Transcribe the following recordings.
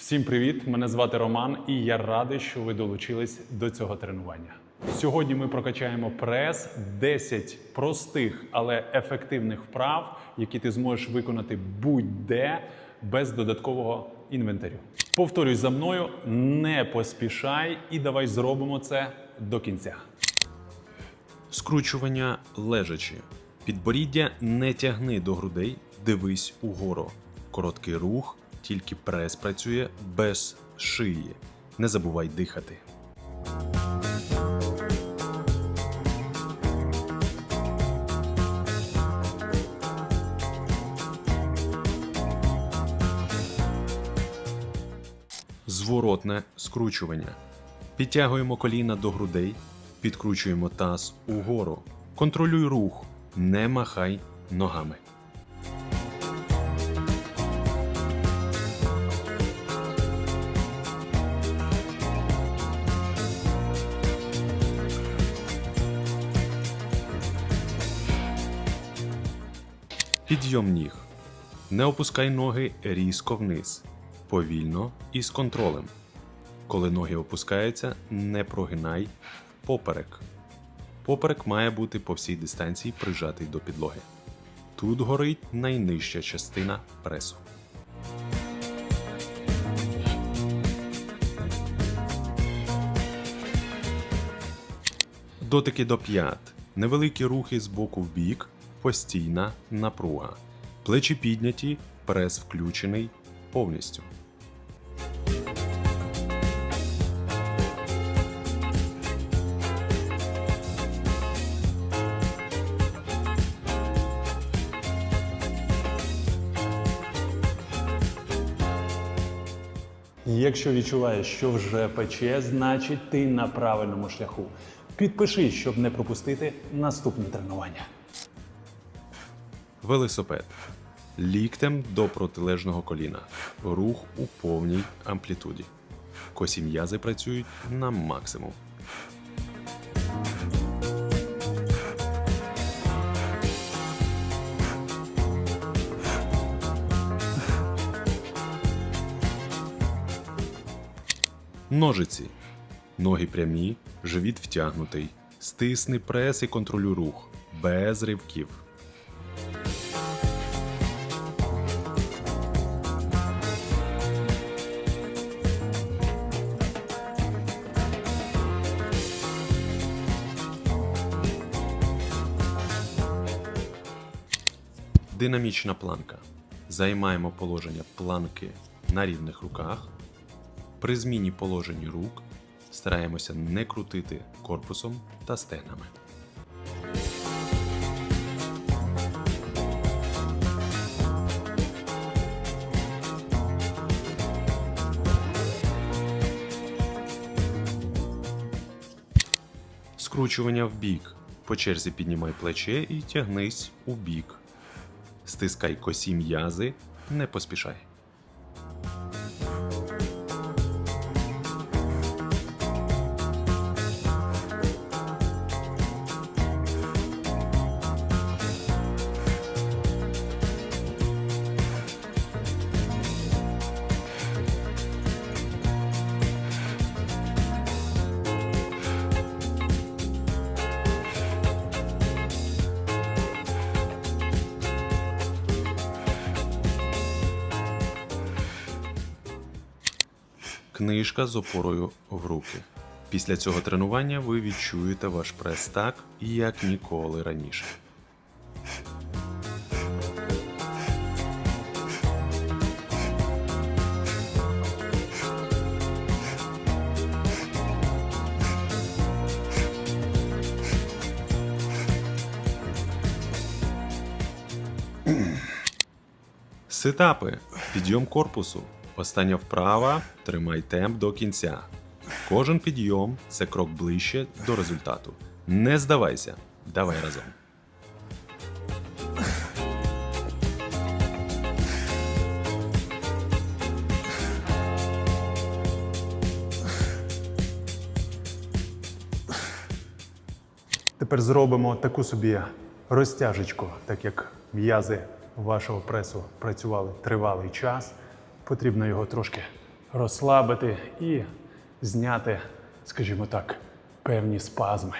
Всім привіт! Мене звати Роман, і я радий, що ви долучились до цього тренування. Сьогодні ми прокачаємо прес 10 простих, але ефективних вправ, які ти зможеш виконати будь-де без додаткового інвентарю. Повторюй за мною, не поспішай і давай зробимо це до кінця. Скручування лежачи. Підборіддя не тягни до грудей, дивись угору. Короткий рух, тільки прес працює без шиї. Не забувай дихати. Зворотне скручування. Підтягуємо коліна до грудей, підкручуємо таз угору. Контролюй рух, не махай ногами. Підйом ніг. Не опускай ноги різко вниз, повільно і з контролем. Коли ноги опускаються, не прогинай поперек. Поперек має бути по всій дистанції прижатий до підлоги. Тут горить найнижча частина пресу. Дотики до п'ят. Невеликі рухи з боку в бік, постійна напруга. Плечі підняті, прес включений повністю. Якщо відчуваєш, що вже пече, значить ти на правильному шляху. Підпишись, щоб не пропустити наступні тренування. Велосипед. Ліктем до протилежного коліна. Рух у повній амплітуді. Косі м'язи працюють на максимум. Ножиці. Ноги прямі, живіт втягнутий. Стисни прес і контролюй рух. Без ривків. Динамічна планка. Займаємо положення планки на рівних руках. При зміні положення рук стараємося не крутити корпусом та стегнами. Скручування в бік. По черзі піднімай плече і тягнись у бік. Стискай косі м'язи, не поспішай. Книжка з опорою в руки. Після цього тренування ви відчуєте ваш прес так, як ніколи раніше. Сетапи. Підйом корпусу. Остання вправа. Тримай темп до кінця. Кожен підйом це крок ближче до результату. Не здавайся. Давай разом. Тепер зробимо таку собі розтяжечку, так як м'язи вашого пресу працювали тривалий час. Потрібно його трошки розслабити і зняти, скажімо так, певні спазми.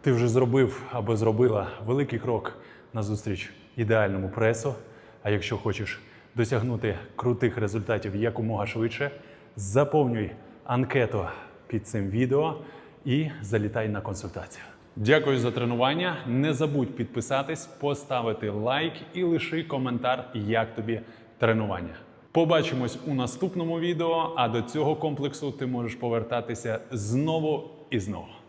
Ти вже зробив або зробила великий крок назустріч ідеальному пресу. А якщо хочеш досягнути крутих результатів якомога швидше, заповнюй анкету під цим відео і залітай на консультацію. Дякую за тренування. Не забудь підписатись, поставити лайк і лиши коментар, як тобі тренування. Побачимось у наступному відео. А до цього комплексу ти можеш повертатися знову і знову.